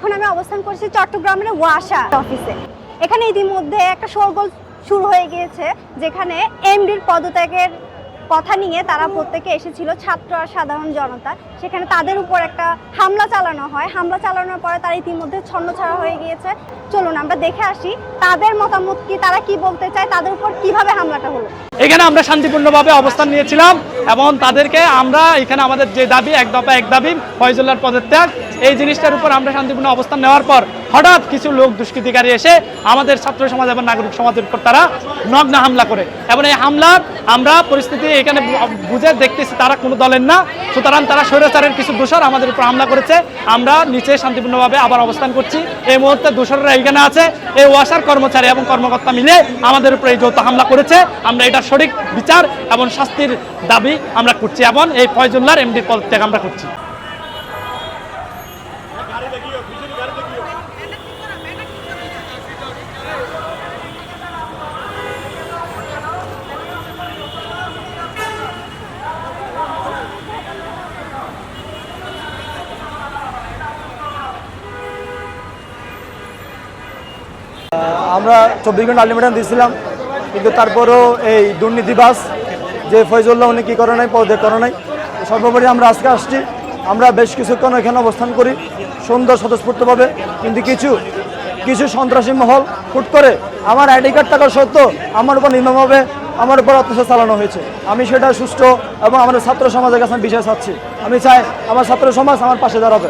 এখন আমি অবস্থান করছি চট্টগ্রামের ওয়াসা অফিসে এখানে ইতিমধ্যে একটা শোরগোল শুরু হয়ে গিয়েছে, যেখানে এমডির পদত্যাগের কথা নিয়ে তারা প্রত্যেকে এসেছিল, ছাত্র আর সাধারণ জনতা। সেখানে তাদের উপর একটা হামলা চালানো হয়। হামলা চালানোর পরে তারা ইতিমধ্যে ছন্নছাড়া হয়ে গিয়েছে। চলুন, আমরা দেখে আসি তাদের মতামত কি, তারা কি বলতে চায়, তাদের উপর কীভাবে হামলাটা হলো? এখানে আমরা শান্তিপূর্ণভাবে অবস্থান নিয়েছিলাম এবং তাদেরকে আমরা এখানে আমাদের যে দাবি, এক দফা এক দাবি, ফয়জুল্লাহর পদত্যাগ এই জিনিসটার উপর আমরা শান্তিপূর্ণ অবস্থান নেওয়ার পর হঠাৎ কিছু লোক দুষ্কৃতিকারী এসে আমাদের ছাত্র সমাজ এবং নাগরিক সমাজের উপর তারা নগ্ন হামলা করে। এবং এই হামলার আমরা পরিস্থিতি এখানে বুঝে দেখতেছি, তারা কোনো দলের না। সুতরাং তারা স্বৈরাচারের কিছু দোষর আমাদের উপর হামলা করেছে। আমরা নিচে শান্তিপূর্ণভাবে আবার অবস্থান করছি। এই মুহূর্তে দোষররা এইখানে আছে। এই ওয়াসার কর্মচারী এবং কর্মকর্তা মিলে আমাদের উপর এই যৌথ হামলা করেছে। আমরা এটা সঠিক বিচার এবং শাস্তির দাবি আমরা করছি এবং এই ফয়জুল্লাহর এমডির পদত্যাগ আমরা করছি। আমরা চব্বিশ ঘণ্টা আলটিমেটাম দিয়েছিলাম, কিন্তু তারপরেও এই দুর্নীতিবাস যে ফয়জুল্লাহ উনি কী করে নাই, পদত্যাগ করে নাই, সর্বোপরি আমরা আজকে আসছি। আমরা বেশ কিছুক্ষণ এখানে অবস্থান করি, সুন্দর স্বতঃস্ফূর্তভাবে। কিন্তু কিছু কিছু সন্ত্রাসী মহল ফুট করে আমার আইডি কার্ড থাকা সত্ত্বেও আমার উপর নির্মমভাবে আমার উপর অত্যাচার চালানো হয়েছে। আমি সেটা সুষ্ঠু এবং আমাদের ছাত্র সমাজের কাছে আমি বিষয় চাচ্ছি। আমি চাই আমার ছাত্র সমাজ আমার পাশে দাঁড়াবে।